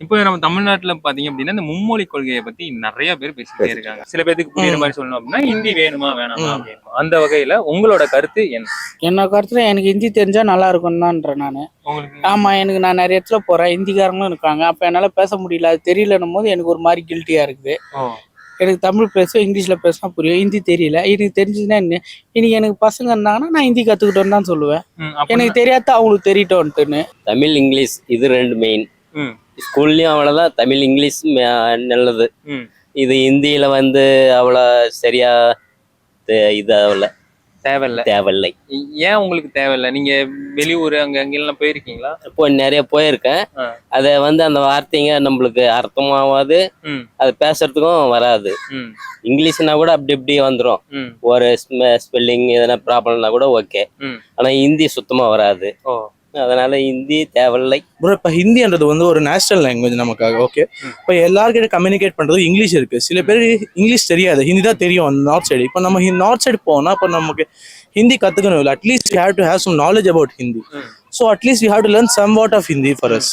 இப்போ நம்ம தமிழ்நாட்டுல பாத்தீங்க அப்படின்னா இந்த மும்மொழி கொள்கையை பத்தி நிறைய பேர் பேசிட்டே இருக்காங்க. சில பேருக்கு புரியுற மாதிரி சொல்லணும் அப்படின்னா ஹிந்தி வேணுமா வேணாமா. அப்படின்னு அந்த வகையில உங்களோட கருத்து என்ன? என்ன கருத்துல எனக்கு ஹிந்தி தெரிஞ்சா நல்லா இருக்கும் தான்றேன் நான். ஆமா எனக்கு நான் நிறைய இடத்துல போறேன். ஹிந்திக்காரங்களும் இருக்காங்க. அப்ப என்னால பேச முடியல. அது தெரியலன்னும் போது எனக்கு ஒரு மாதிரி கில்ட்டியா இருக்குது. எனக்கு தமிழ் பேச இங்கிலீஷ்ல பேசினா புரியும். ஹிந்தி தெரியல. எனக்கு தெரிஞ்சுதுன்னா என்ன? இன்னைக்கு எனக்கு பசங்க இருந்தாங்கன்னா நான் ஹிந்தி கத்துக்கிட்டோன்னு தான் சொல்லுவேன். எனக்கு தெரியாத அவங்களுக்கு தெரியட்டோன்ட்டுன்னு தமிழ் இங்கிலீஷ் இது ரெண்டு மெயின் ஸ்கூல்லையும் அவ்வளோதான் தமிழ் இங்கிலீஷ் நல்லது. இது ஹிந்தியில வந்து அவ்வளோ சரியா தே- இது அவ்வளோ தேவையில்ல. தேவையில்லை. ஏன் உங்களுக்கு தேவையில்ல? நீங்க வெளியூர் அங்க அங்கெல்லாம் போயிருக்கீங்களா? இப்போ நிறைய போயிருக்கேன். அதை வந்து அந்த வார்த்தைங்க நம்மளுக்கு அர்த்தமாவாது அது பேசுறதுக்கும் வராது. இங்கிலீஷ்னா கூட அப்படி இப்படி வந்துடும் ஒரு ஸ்பெல்லிங் எதனா ப்ராப்ளம்னா கூட ஓகே. ம். ஆனால் ஹிந்தி சுத்தமா வராது. அதனால ஹிந்தி தேவையில்லை. ப்ரோ இப்போ ஹிந்தின்றது வந்து ஒரு நேஷனல் லாங்குவேஜ் நமக்காக ஓகே. இப்போ எல்லார்கிட்ட கம்யூனிகேட் பண்ணுறது இங்கிலீஷ் இருக்கு. சில பேர் இங்கிலீஷ் தெரியாது. ஹிந்தி தான் தெரியும் நார்த் சைடு இப்போ நம்ம நார்த் சைடு போனால் இப்போ நமக்கு ஹிந்தி கற்றுக்கணும் இல்லை. At least you have to have some knowledge about Hindi. So at least you have to learn somewhat of Hindi for us